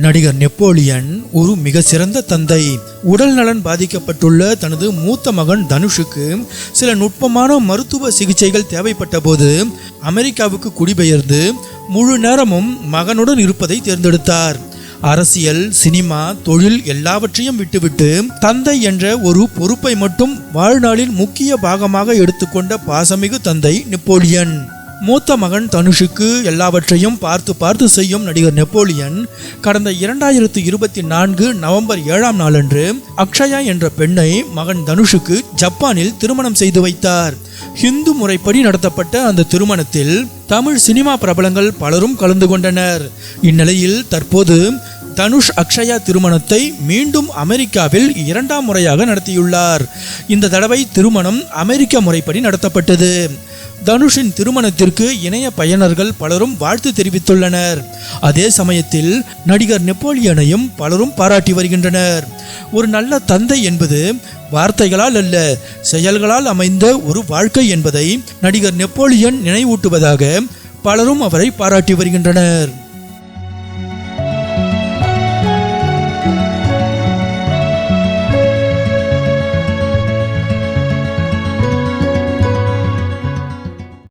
நடிகர் நெப்போலியன் ஒரு மிக சிறந்த தந்தை. உடல் நலன் பாதிக்கப்பட்டுள்ள தனது மூத்த மகன் தனுஷுக்கு சில நுட்பமான மருத்துவ சிகிச்சைகள் தேவைப்பட்ட போது அமெரிக்காவுக்கு குடிபெயர்ந்து முழு நேரமும் மகனுடன் இருப்பதை தேர்ந்தெடுத்தார். அரசியல் சினிமா தொழில் எல்லாவற்றையும் விட்டுவிட்டு தந்தை என்ற ஒரு பொறுப்பை மட்டும் வாழ்நாளின் முக்கிய பாகமாக எடுத்துக்கொண்ட பாசமிகு தந்தை நெப்போலியன். மூத்த மகன் தனுஷுக்கு எல்லாவற்றையும் பார்த்து பார்த்து செய்யும் நடிகர் நெப்போலியன் கடந்த இரண்டாயிரத்து இருபத்தி நான்கு நவம்பர் ஏழாம் நாளன்று அக்ஷயா என்ற பெண்ணை மகன் தனுஷுக்கு ஜப்பானில் திருமணம் செய்து வைத்தார். ஹிந்து முறைப்படி நடத்தப்பட்ட அந்த திருமணத்தில் தமிழ் சினிமா பிரபலங்கள் பலரும் கலந்து கொண்டனர். இந்நிலையில் தற்போது தனுஷ் அக்ஷயா திருமணத்தை மீண்டும் அமெரிக்காவில் இரண்டாம் முறையாக நடத்தியுள்ளார். இந்த தடவை திருமணம் அமெரிக்க முறைப்படி நடத்தப்பட்டது. தனுஷின் திருமணத்திற்கு இணைய பயனர்கள் பலரும் வாழ்த்து தெரிவித்துள்ளனர். அதே சமயத்தில் நடிகர் நெப்போலியனையும் பலரும் பாராட்டி வருகின்றனர். ஒரு நல்ல தந்தை என்பது வார்த்தைகளால் அல்ல செயல்களால் அமைந்த ஒரு வாழ்க்கை என்பதை நடிகர் நெப்போலியன் நினைவூட்டுவதாக பலரும் அவரை பாராட்டி வருகின்றனர்.